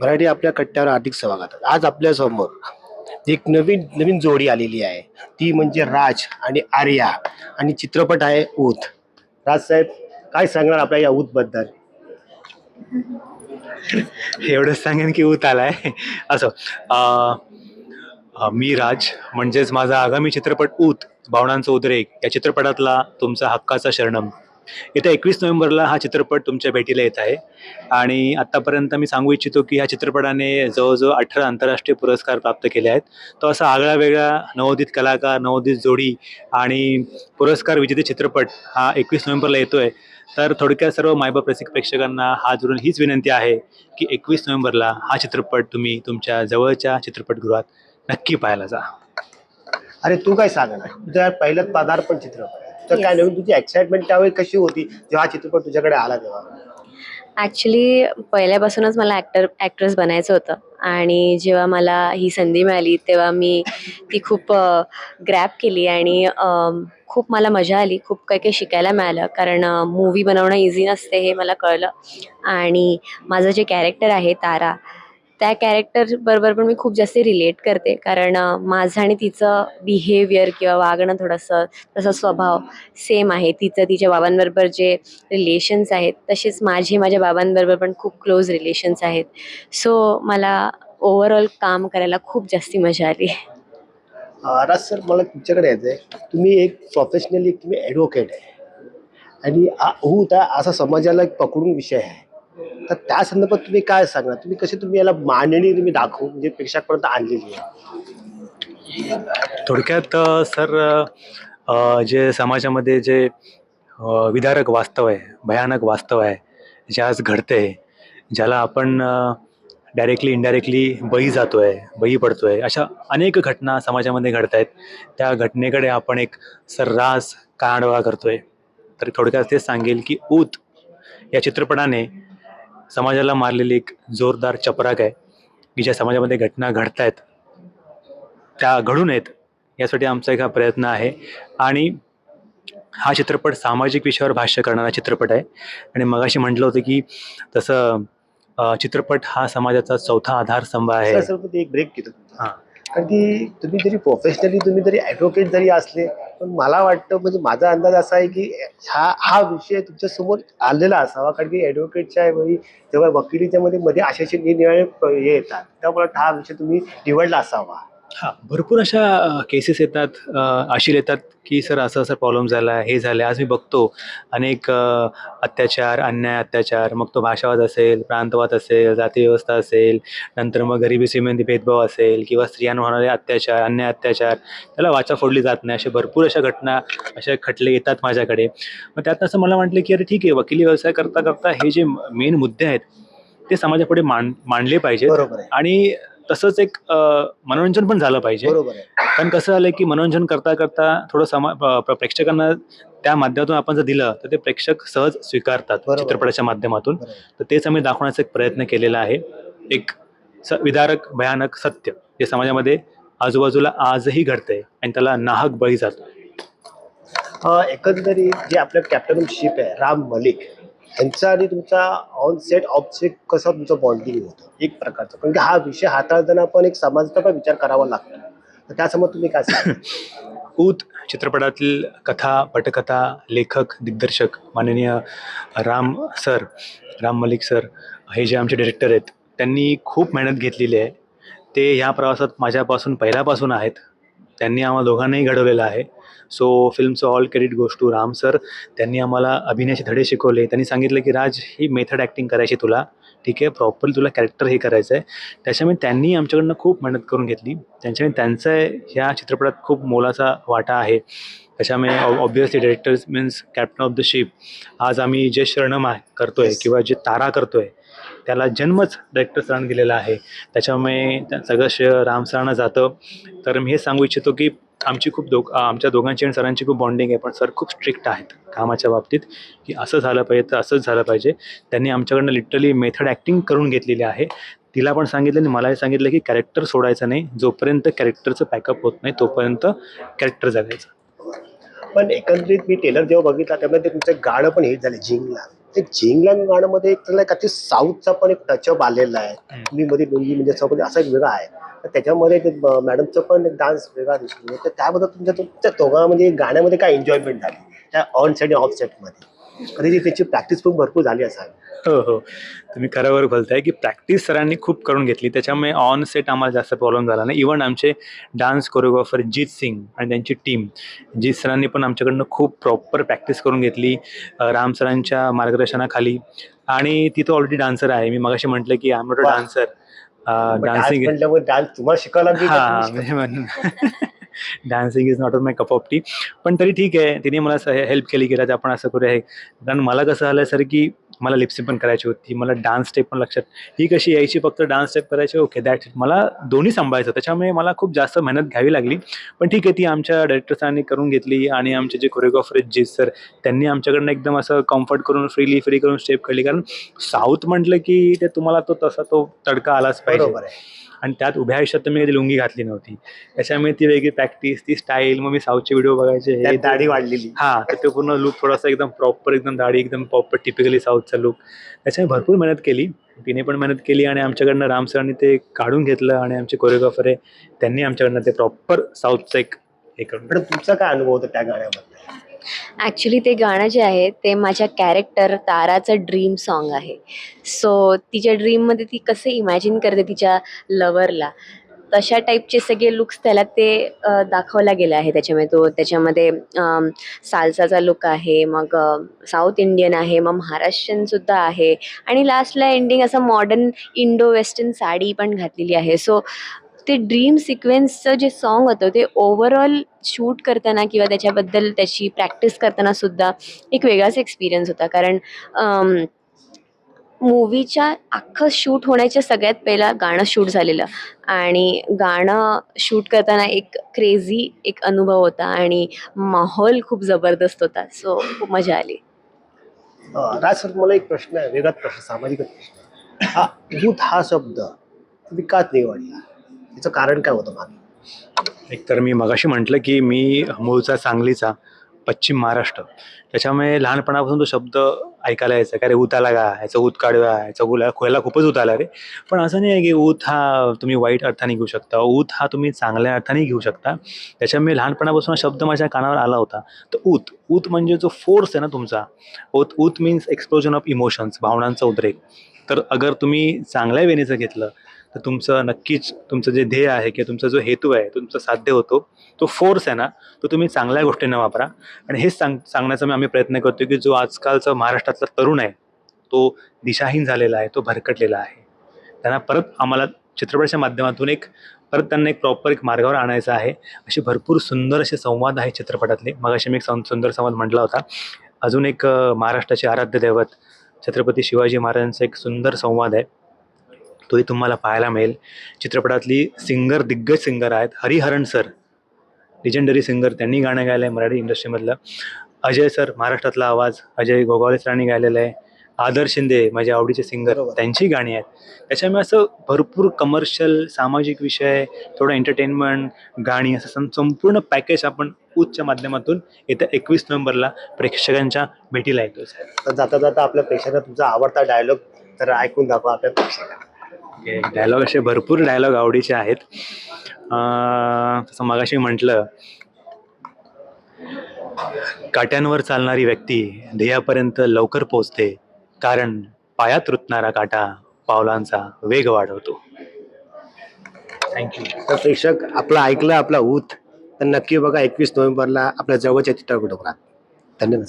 मराठी आपल्या कट्ट्यावर अधिक स्वागत आज आपल्यासमोर एक नवीन नवीन जोडी आलेली आहे. ती म्हणजे राज आणि आर्या आणि चित्रपट आहे ऊत. राज साहेब काय सांगणार आपल्या या ऊत बद्दल? एवढंच सांगेन की ऊत आलाय. असं अं, अं, मी राज म्हणजेच माझा आगामी चित्रपट ऊत भावनांचा उद्रेक या चित्रपटातला तुमचा हक्काचा शरणम. येत्या एकवीस नोव्हेंबरला हा चित्रपट तुमच्या भेटीला येत आहे. आणि आत्तापर्यंत मी सांगू इच्छितो की ह्या चित्रपटाने जवळजवळ अठरा आंतरराष्ट्रीय पुरस्कार प्राप्त केले आहेत. तो असा आगळा वेगळा नवोदित कलाकार नवोदित जोडी आणि पुरस्कार विजेते चित्रपट हा एकवीस नोव्हेंबरला येतो आहे तर थोडक्यात सर्व मायबाप रसिक प्रेक्षकांना हात जोडून हीच विनंती आहे की एकवीस नोव्हेंबरला हा चित्रपट तुम्ही तुमच्या जवळच्या चित्रपटगृहात नक्की पाहायला जा. अरे तू काय सांगणार तुझ्या पहिल्याच पदार्पण चित्रपट तर काय Yes. नवीन तुझी एक्साइटमेंट त्यावेळी कशी होती? जेव्हा हा चित्रपट तुझ्याकडे आला तेव्हा? ॲक्च्युली पहिल्यापासूनच मला ॲक्टर ॲक्ट्रेस बनायचं होतं. आणि जेव्हा मला ही संधी मिळाली तेव्हा मी ती खूप ग्रॅप केली आणि अम, खूप मला मजा आली. खूप काही काही शिकायला मिळालं. कारण मूवी बनवणं इझी नसते हे मला कळलं. आणि माझं जे कॅरेक्टर आहे तारा त्या कॅरेक्टर बरोबर पण मी खूप जास्त रिलेट करते. कारण माझं आणि तिचं बिहेवियर किंवा वागणं थोडंसं तसा स्वभाव सेम आहे. तिचं तिच्या बाबांबरोबर जे रिलेशन्स आहेत तसेच माझे माझ्या बाबांबरोबर पण खूप क्लोज रिलेशन्स आहेत. सो मला ओव्हरऑल काम करायला खूप जास्ती मजा आली. राज सर मला तुमच्याकडे यायचं आहे तुम्ही एक प्रोफेशनली तुम्ही ॲडव्होकेट आहे. आणि हो ऊत असा समाजाला एक पकडून विषय आहे. तर त्या संदर्भात तुम्ही काय सांगणार? तुम्ही कशी तुम्ही याला मांडणी तुम्ही दाखवू म्हणजे प्रेक्षकापर्यंत आणलेली आहे? थोडक्यात सर जे समाजामध्ये जे विदारक वास्तव आहे भयानक वास्तव आहे जे आज घडते ज्याला आपण डायरेक्टली इनडायरेक्टली बळी जातो आहे बळी आहे अशा अनेक घटना समाजामध्ये घडत आहेत. त्या घटनेकडे आपण एक सर्रास कानाडोळा आहे तर थोडक्यात तेच सांगेल की ऊत या चित्रपटाने समाजाला मारलेली एक जोरदार चपराक आहे की ज्या समाजामध्ये घटना घडत आहेत त्या घडू नयेत यासाठी आमचा एक हा प्रयत्न आहे. आणि हा चित्रपट सामाजिक विषयावर भाष्य करणारा चित्रपट आहे. आणि मगाशी म्हटलं होतं की तसं चित्रपट हा समाजाचा चौथा आधारस्तंभ आहे. एक ब्रेक घेतो हां. कारण की तुम्ही जरी प्रोफेशनली तुम्ही जरी ॲडव्होकेट जरी असले पण मला वाटतं म्हणजे माझा अंदाज असा आहे की हा हा विषय तुमच्यासमोर आलेला असावा. कारण की ॲडव्होकेटच्या वेळी जेव्हा वकिलीच्या मध्ये मध्ये असे निरनिराळे हे येतात. त्यामुळे हा विषय तुम्ही निवडला असावा. हां भरपूर अशा केसेस येतात अशी येतात की सर असं असं प्रॉब्लेम झाला हे झालं आज मी बघतो. अनेक अत्याचार अन्याय अत्याचार मग तो भाषावाद असेल प्रांतवाद असेल जाती व्यवस्था असेल नंतर मग गरिबी श्रीमंती भेदभाव असेल किंवा स्त्रियांवर होणारे अत्याचार अन्याय अत्याचार त्याला वाचा फोडली जात नाही अशा भरपूर अशा घटना अशा खटले येतात माझ्याकडे. मग त्यात असं मला वाटलं की अरे ठीक आहे वकिली व्यवसाय करता करता हे जे मेन मुद्दे आहेत ते समाजापुढे मांड मांडले आहे. आणि तसंच एक मनोरंजन पण झालं पाहिजे. पण कसं झालंय की मनोरंजन करता करता थोडं समा प्रेक्षकांना त्या माध्यमातून आपण जर दिलं तर ते प्रेक्षक सहज स्वीकारतात. चित्रपटाच्या माध्यमातून. तर तेच आम्ही दाखवण्याचा एक प्रयत्न केलेला आहे. एक विदारक भयानक सत्य जे समाजामध्ये आजूबाजूला आजही घडतंय आणि त्याला नाहक बळी जातो. एकंदरीत जे आपलं कॅप्टन शिप आहे राम मलिक यांचा आणि तुमचा ऑन सेट ऑफ सेट तुमचं बॉन्डिंग होतं? एक प्रकारचं. कारण की हा विषय हाताळताना पण एक समाजाचा पण विचार करावा लागतो. तर त्यासमोर तुम्ही काय सांगाल? ऊत चित्रपटातील कथा पटकथा लेखक दिग्दर्शक माननीय राम सर राम मलिक सर हे जे आमचे डिरेक्टर आहेत त्यांनी खूप मेहनत घेतलेली आहे. ते ह्या प्रवासात माझ्यापासून पहिल्यापासून आहेत. त्यांनी आम्हाला दोघांनाही घडवलेलं आहे. सो फिल्मचं ऑल क्रेडिट गोष्ट टू राम सर त्यांनी आम्हाला अभिनयाचे धडे शिकवले. त्यांनी सांगितलं की राज ही मेथड ॲक्टिंग करायची तुला. ठीक आहे? प्रॉपरली तुला कॅरेक्टर हे करायचं आहे त्याच्यामुळे त्यांनी आमच्याकडनं खूप मेहनत करून घेतली. त्यांच्यामुळे त्यांचा ह्या चित्रपटात खूप मोलाचा वाटा आहे. त्याच्यामुळे obviously directors means captain of the ship आज आम्ही जे शरणम आहे करतोय. किंवा जे तारा करतोय त्याला जन्मच डायरेक्टर सरांनी दिलेला आहे. त्याच्यामुळे सगळं श्रेय राम सरांना जातं. तर मी हे सांगू इच्छितो की आमची खूप दो आमच्या दोघांची आणि सरांची खूप बॉन्डिंग आहे पण सर खूप स्ट्रिक्ट आहेत कामाच्या बाबतीत की असं झालं पाहिजे तर असंच झालं पाहिजे. त्यांनी आमच्याकडनं लिटरली मेथड ॲक्टिंग करून घेतलेली आहे. तिला पण सांगितलं आणि मलाही सांगितलं की कॅरेक्टर सोडायचं नाही. जोपर्यंत कॅरेक्टरचं पॅकअप होत नाही तोपर्यंत कॅरेक्टर जगायचं. पण एकंदरीत मी टेलर जेव्हा बघितला त्यामुळे ते तुमचं गाणं पण हे झालं जिंगला ते झिंगलांग गाण्यामध्ये एक त्याला काहीतरी साऊथचा पण एक टचअप आलेला आहे. मी मध्ये मुलगी म्हणजे असं असा एक वेगळा आहे. तर त्याच्यामध्ये मॅडमचं पण एक डान्स वेगळा दिसतो. तर त्याबद्दल तुमच्या तुमच्या म्हणजे गाण्यामध्ये काय एन्जॉयमेंट झाली? त्या ऑन आणि ऑफ सेटमध्ये कधी त्याची प्रॅक्टिस पण भरपूर झाली असावी. हो हो. तुम्ही खरोबर बोलताय की प्रॅक्टिस सरांनी खूप करून घेतली. त्याच्यामुळे ऑन सेट आम्हाला जास्त प्रॉब्लेम झाला नाही. इवन आमचे डान्स कोरिओग्राफर जीत सिंग आणि त्यांची टीम जीत सरांनी पण आमच्याकडनं खूप प्रॉपर प्रॅक्टिस करून घेतली राम सरांच्या मार्गदर्शनाखाली. आणि ती तो ऑलरेडी डान्सर आहे. मी मगाशी म्हटलं की I not a. Dancer dance dancing dance तुम्हाला शिकायला हा dancing is not on my cup of tea पण तरी ठीक आहे. तिने मला हेल्प केली की राज आपण असं करूया. कारण मला कसं झालं सर की मला लिप्सिंग पण करायची होती मला डान्स स्टेप पण लक्षात. ही कशी यायची फक्त डान्स स्टेप करायची? ओके दॅट मला दोन्ही सांभाळायचं. त्याच्यामुळे मला खूप जास्त मेहनत घ्यावी लागली. पण ठीक आहे ती आमच्या डायरेक्टर्सांनी करून घेतली आणि आमचे जे कोरिओग्राफर आहेत जीत सर त्यांनी आमच्याकडनं एकदम असं कम्फर्ट करून फ्रीली फ्री करून स्टेप खेळली कारण साऊथ म्हटलं की ते तुम्हाला तो तसा तो तडका आलाच पाहिजे. आणि त्यात उभ्या आयुष्यात तर मी कधी लुंगी घातली नव्हती. त्याच्यामुळे ती वेगळी प्रॅक्टिस ती स्टाईल मग मी साऊथचे व्हिडिओ बघायचे हे. दाढी वाढलेली. हा तर ते पूर्ण लुक थोडासा एकदम प्रॉपर एकदम दाढी एकदम प्रॉपर टिपिकली साऊथचा लुक त्याच्यामुळे भरपूर मेहनत केली. तिने पण मेहनत केली आणि आमच्याकडनं राम सरांनी ते काढून घेतलं आणि आमचे कोरिओग्राफर आहे त्यांनी आमच्याकडनं ते प्रॉपर साऊथचं एक हे करून पण तुमचा काय अनुभव होता त्या गाण्याबद्दल? ॲक्च्युली ते गाणं जे आहे ते माझ्या कॅरेक्टर ताराचं ड्रीम सॉन्ग आहे. सो तिच्या ड्रीममध्ये ती कसं इमॅजिन करते तिच्या लवरला तशा टाईपचे सगळे लुक्स त्याला ते दाखवला गेला आहे. त्याच्यामध्ये तो त्याच्यामध्ये सालसाचा लुक आहे मग साऊथ इंडियन आहे मग महाराष्ट्रीयनसुद्धा आहे. आणि लास्टला एंडिंग असं मॉडर्न इंडो वेस्टर्न साडी पण घातलेली आहे. सो ते ड्रीम सिक्वेन्सचं जे सॉन्ग होतं ते ओव्हरऑल शूट करताना किंवा त्याच्याबद्दल त्याची प्रॅक्टिस करताना सुद्धा एक वेगळाच एक्सपिरियन्स होता. कारण मूवीच्या अख्खं शूट होण्याच्या सगळ्यात पहिला गाणं शूट झालेलं. आणि गाणं शूट करताना एक क्रेझी एक अनुभव होता आणि माहोल खूप जबरदस्त होता. सो खूप मजा आली. राज मला एक प्रश्न आहे वेगळाच प्रश्न सामाजिक प्रश्न हा हा शब्द विकास निवडला तिचं कारण काय होतं मागे? एक तर मी मगाशी म्हटलं की मी मूळचा सांगलीचा पश्चिम महाराष्ट्र त्याच्यामुळे लहानपणापासून तो शब्द ऐकायला यायचा का रे ऊत आला का? ह्याचा ऊत काढूया ह्याचा गुला खोयला खूपच ऊत आला रे. पण असं नाही आहे की ऊत हा तुम्ही वाईट अर्थाने घेऊ शकता ऊत हा तुम्ही चांगल्या अर्थाने घेऊ शकता. त्याच्यामुळे लहानपणापासून हा शब्द माझ्या कानावर आला होता. तर ऊत ऊत म्हणजे जो फोर्स आहे ना तुमचा ऊत ऊत मीन्स एक्सप्लोजन ऑफ इमोशन्स भावनांचा उद्रेक. तर अगर तुम्ही चांगल्या वेनेचं घेतलं तर तुमचं नक्कीच तुमचं जे ध्येय आहे किंवा तुमचा जो हेतू आहे तुमचा साध्य होतो तो फोर्स आहे ना तो तुम्ही चांगल्या गोष्टींना वापरा. आणि हेच सांग सांगण्याचा मी आम्ही प्रयत्न करतो की जो आजकालचा महाराष्ट्रातला तरुण आहे तो दिशाहीन झालेला आहे तो भरकटलेला आहे. त्यांना परत आम्हाला चित्रपटाच्या माध्यमातून एक परत त्यांना एक प्रॉपर एक मार्गावर आणायचं आहे. असे भरपूर सुंदर असे संवाद आहेत चित्रपटातले. मग असे मी एक सं- सुंदर संवाद म्हटला होता. अजून एक महाराष्ट्राचे आराध्य दैवत छत्रपती शिवाजी महाराजांचा एक सुंदर संवाद आहे. तोही तुम्हाला पाहायला मिळेल. चित्रपटातली सिंगर दिग्गज सिंगर आहेत. हरिहरन सर लिजंडरी सिंगर त्यांनी गाणं गायलं आहे मराठी इंडस्ट्रीमधलं अजय सर महाराष्ट्रातला आवाज. अजय गोगावले सरांनी गायलेलं आहे. आदर शिंदे माझे आवडीचे सिंगर. त्यांची गाणी आहेत. त्याच्यामुळे असं भरपूर कमर्शियल सामाजिक विषय थोडं एंटरटेनमेंट गाणी असं संपूर्ण पॅकेज आपण उच्च माध्यमातून येत्या एकवीस नोव्हेंबरला प्रेक्षकांच्या भेटीला येतो तर जाता जाता आपल्या प्रेक्षकांना तुमचा आवडता डायलॉग तर ऐकून दाखवा आपल्या प्रेक्षकांना. डायलॉग असे भरपूर डायलॉग आवडीचे आहेत. अं, तसं मगाशी म्हटलं काट्यांवर चालणारी व्यक्ती ध्येयापर्यंत लवकर पोचते कारण पायात रुतणारा काटा पावलांचा वेग वाढवतो. थँक्यू तर प्रेक्षक आपलं ऐकलं आपला ऊत तर नक्की बघा एकवीस नोव्हेंबरला आपल्या जवळच्या चित्रपटगृहात धन्यवाद.